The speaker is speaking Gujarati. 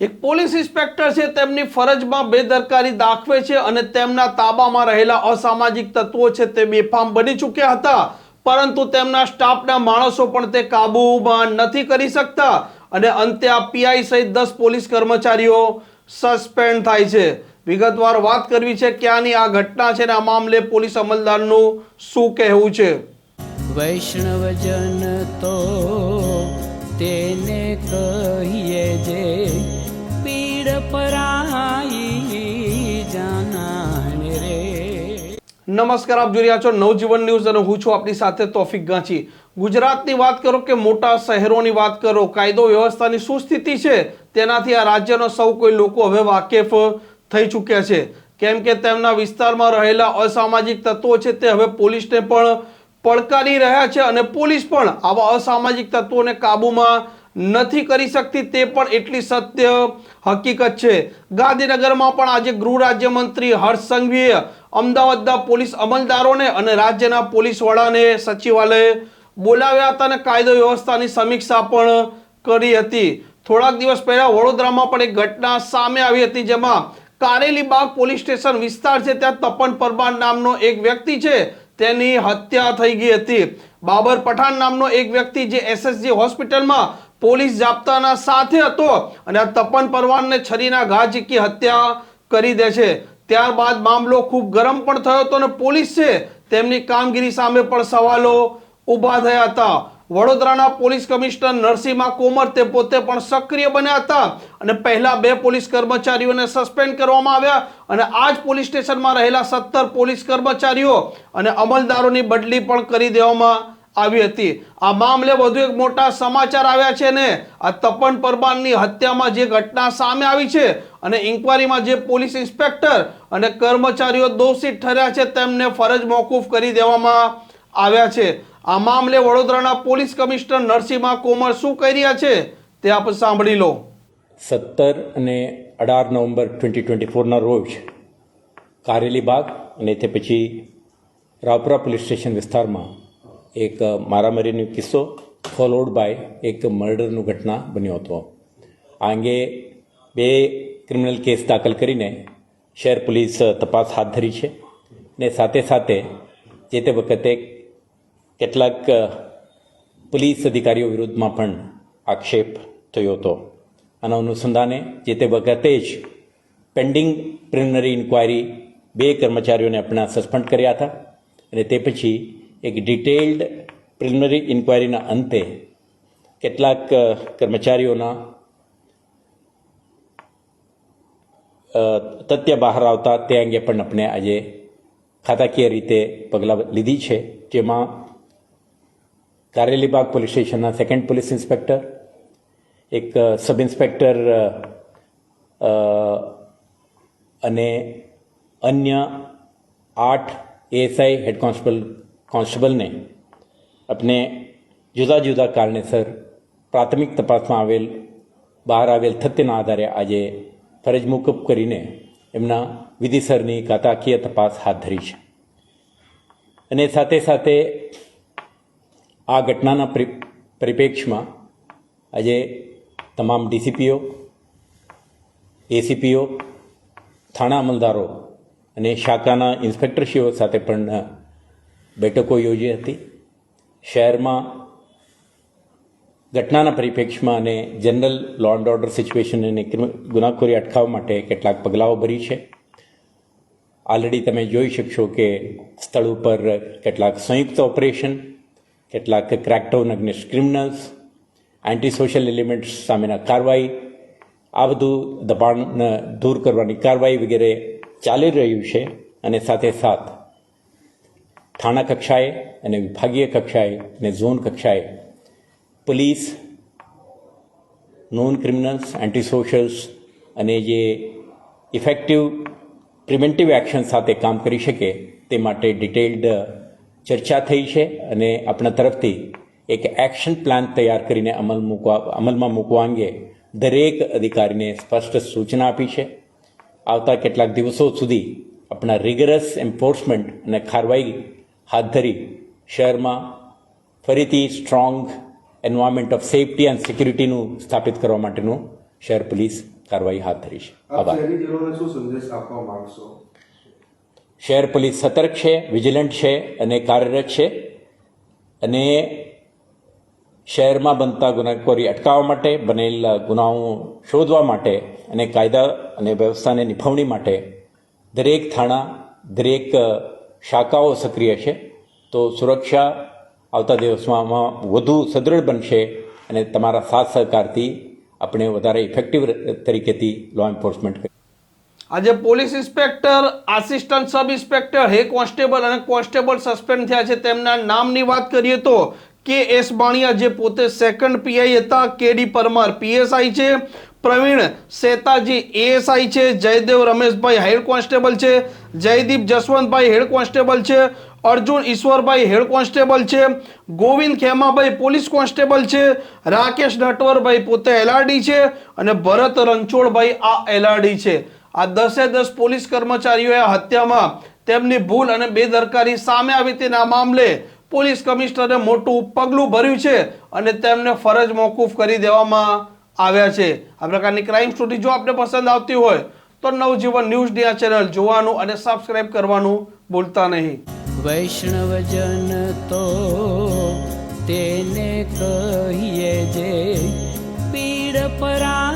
એક પોલીસ ઇન્સ્પેક્ટર છે, તેમની ફરજમાં બેદરકારી દાખવે છે અને તેમના તાબામાં રહેલા અસામાજિક તત્વો છે તે બેફામ બની ચૂક્યા હતા. પરંતુ તેમના સ્ટાફના માણસો પણ તે કાબૂમાં નથી કરી શકતા અને અંતે આ પીઆઈ સહિત દસ પોલીસ કર્મચારીઓ સસ્પેન્ડ થાય છે. વિગતવાર વાત કરવી છે ક્યાંની આ ઘટના છે ને આ મામલે પોલીસ અમલદારનું શું કહેવું છે? વૈષ્ણવજન તો તેને કહીએ જે નમસ્કાર, આપ જોઈ રહ્યા છો નવજીવન ન્યૂઝ અને હું છું આપની સાથે તોફિક ગાંચી. ગુજરાતની વાત કરો કે મોટા શહેરોની વાત કરો, કાયદો વ્યવસ્થાની શું સ્થિતિ છે? તેનાથી આ રાજ્યનો સૌ કોઈ લોકો હવે વાકેફ થઈ ચૂક્યા છે. કેમ કે તેમના વિસ્તારમાં રહેલા અસામાજિક તત્વો છે તે હવે પોલીસને પણ પડકારી રહ્યા છે અને પોલીસ પણ આવા અસામાજિક તત્વોને કાબૂમાં નથી કરી શકતી તે પણ એટલી સત્ય હકીકત છે. ગાંધીનગરમાં પણ આજે ગૃહ રાજ્યમંત્રી હર્ષ સંઘવીએ અમદાવાદના પોલીસ અમલદારોને અને રાજ્યના પોલીસ વડાને સચિવાલય બોલાવ્યા હતા અને કાયદો વ્યવસ્થાની સમીક્ષા પણ કરી હતી. થોડાક દિવસ પહેલા વડોદરામાં પણ એક ઘટના સામે આવી હતી જેમાં કારેલીબાગ પોલીસ સ્ટેશન વિસ્તાર છે, ત્યાં તપન પરમાર નામનો એક વ્યક્તિ છે, તેની હત્યા થઈ ગઈ હતી. બાબર પઠાણ નામનો એક વ્યક્તિ જે એસએસજી હોસ્પિટલમાં પોલીસ જાપ્તાના સાથે હતો અને આ તપન પરવાનને છરીના ઘા ઝીકી હત્યા કરી દે છે. ત્યારબાદ મામલો ખૂબ ગરમ પણ થયો હતો અને પોલીસ છે તેમની કામગીરી સામે પણ સવાલો ઊભા થયા હતા. વડોદરાના પોલીસ કમિશનર નરસિંહા કોમર તે પોતે પણ સક્રિય બન્યા હતા અને પહેલા બે પોલીસ કર્મચારીઓને સસ્પેન્ડ કરવામાં આવ્યા અને આ જ પોલીસ સ્ટેશનમાં રહેલા સત્તર પોલીસ કર્મચારીઓ અને અમલદારોની બદલી પણ કરી દેવામાં આવી હતી. આ મામલે વધુ એક મોટા સમાચાર આવ્યા છે ને, આ તપન પરમારની હત્યામાં જે ઘટના સામે આવી છે અને ઇન્કવાયરીમાં જે પોલીસ ઇન્સ્પેક્ટર અને કર્મચારીઓ દોષિત ઠર્યા છે તેમને ફરજ મોકૂફ કરી દેવામાં આવ્યા છે. આ મામલે વડોદરાના પોલીસ કમિશનર નરસિંહા કોમર શું કહી રહ્યા છે તે આપ સાંભળી લો. સત્તર અને અઢાર નવેમ્બર ટ્વેન્ટી ટ્વેન્ટી ફોરના રોજ કારેલી બાગ અને તે પછી રાવપુરા પોલીસ સ્ટેશન વિસ્તારમાં એક મારામારીનો કિસ્સો ફોલોડ બાય એક મર્ડરનું ઘટના બન્યો હતો. આ અંગે બે ક્રિમિનલ કેસ દાખલ કરીને શહેર પોલીસ તપાસ હાથ ધરી છે ને સાથે સાથે જે તે વખતે કેટલાક પોલીસ અધિકારીઓ વિરુદ્ધમાં પણ આક્ષેપ થયો હતો. આના અનુસંધાને જે તે વખતે જ પેન્ડિંગ પ્રિલિમિનરી ઇન્ક્વાયરી બે કર્મચારીઓને આપણા સસ્પેન્ડ કર્યા હતા અને તે પછી એક ડિટેલ્ડ પ્રિલિમિનરી ઇન્ક્વાયરીના અંતે કેટલાક કર્મચારીઓના તથ્ય બહાર આવતા તે અંગે પણ આપણે આજે ખાતાકીય રીતે પગલાં લીધી છે. જેમાં કારેલીબાગ પોલીસ સ્ટેશનના સેકન્ડ પોલીસ ઇન્સ્પેક્ટર એક સબ ઇન્સ્પેક્ટર અને અન્ય આઠ એએસઆઈ હેડ કોન્સ્ટેબલ કોન્સ્ટેબલને આપણે જુદા જુદા કારણેસર પ્રાથમિક તપાસમાં આવેલ, બહાર આવેલ તથ્યના આધારે આજે ફરજ મોકૂફ કરીને એમના વિધિસરની કાતાકીય તપાસ હાથ ધરી છે. અને સાથે સાથે આ ઘટનાના પરિ- પરિપ્રેક્ષમાં આજે તમામ ડીસીપીઓ, એસીપીઓ, થાણા અમલદારો અને શાખાના ઇન્સ્પેક્ટરશ્રીઓ સાથે પણ બેઠકો યોજી હતી. શહેરમાં ઘટનાના પરિપ્રેક્ષમાં અને general law and order situation અને ગુનાખોરી અટકાવવા માટે કેટલાક પગલાઓ ભરી છે. ઓલરેડી તમે જોઈ શકશો કે સ્થળ ઉપર કેટલાક સંયુક્ત ઓપરેશન કેટલાક crackdown against criminals anti social elements સામેના કાર્યવાહી, આ બધું દબાણ દૂર કરવાની કાર્યવાહી વગેરે ચાલી રહ્યું છે અને સાથે સાથ થાણા કક્ષાએ અને વિભાગીય કક્ષાએ અને ઝોન કક્ષાએ પોલીસ, નોન ક્રિમિનલ્સ એન્ટી અને જે ઇફેક્ટિવ પ્રિવેન્ટિવ એક્શન સાથે કામ કરી શકે તે માટે ડિટેલ્ડ ચર્ચા થઈ છે અને આપણા તરફથી એક એક્શન પ્લાન તૈયાર કરીને અમલ મૂકવા, અમલમાં મૂકવા અંગે દરેક અધિકારીને સ્પષ્ટ સૂચના આપી છે. આવતા કેટલાક દિવસો સુધી આપણા રિગરસ એન્ફોર્સમેન્ટ અને કાર્યવાહી હાથ ધરી શહેરમાં ફરીથી strong environment of safety and સિક્યુરિટીનું સ્થાપિત કરવા માટેનું શહેર પોલીસ કાર્યવાહી હાથ ધરી છે. આભાર. શહેર પોલીસ સતર્ક છે વિજિલન્ટ છે અને કાર્યરત છે અને શહેરમાં બનતા ગુનાખોરી અટકાવવા માટે બનેલા ગુનાઓ શોધવા માટે અને કાયદા અને વ્યવસ્થાને નિભાવણી માટે દરેક થાણા દરેક શાખાઓ સક્રિય છે, તો સુરક્ષા આવતા દિવસમાં વધુ સદૃઢ બનશે અને તમારા સાથ સહકારથી આપણે વધારે ઇફેક્ટિવ તરીકેથી લો એન્ફોર્સમેન્ટ આજે police inspector assistant sub inspector head constable અને કોન્સ્ટેબલ સસ્પેન્ડ થયા છે. તેમના નામની વાત કરીએ તો કે એસ બાણિયા, જે પોતે સેકન્ડ પીઆઈ હતા કેડી પરમાર પીએસઆઈ છે. પ્રવીણ સેતાજી એએસઆઈ છે, જયદેવ રમેશભાઈ હેડ કોન્સ્ટેબલ છે, જયદીપ જસવંતભાઈ હેડ કોન્સ્ટેબલ છે, અર્જુન ઈશ્વરભાઈ હેડ કોન્સ્ટેબલ છે, ગોવિંદ ખેમાભાઈ પોલીસ કોન્સ્ટેબલ છે, રાકેશ નટવરભાઈ પોતે એલઆરડી છે અને ભરત રણછોડભાઈ આ એલઆરડી છે. આ દસે દસ પોલીસ કર્મચારીઓએ હત્યામાં તેમની ભૂલ અને બેદરકારી સામે આવી તેના મામલે પોલીસ કમિશનરે મોટું પગલું ભર્યું છે અને તેમને ફરજ મોકૂફ કરી દેવામાં આવ્યા છે. આ પ્રકારની ક્રાઇમ સ્ટોરી જો આપને પસંદ આવતી હોય, તો નવજીવન ન્યૂઝ આ ચેનલ જોવાનું અને સબસ્ક્રાઇબ કરવાનું ભૂલતા નહીં. વૈષ્ણવજન તો તેને કહીએ જે પીડ પરા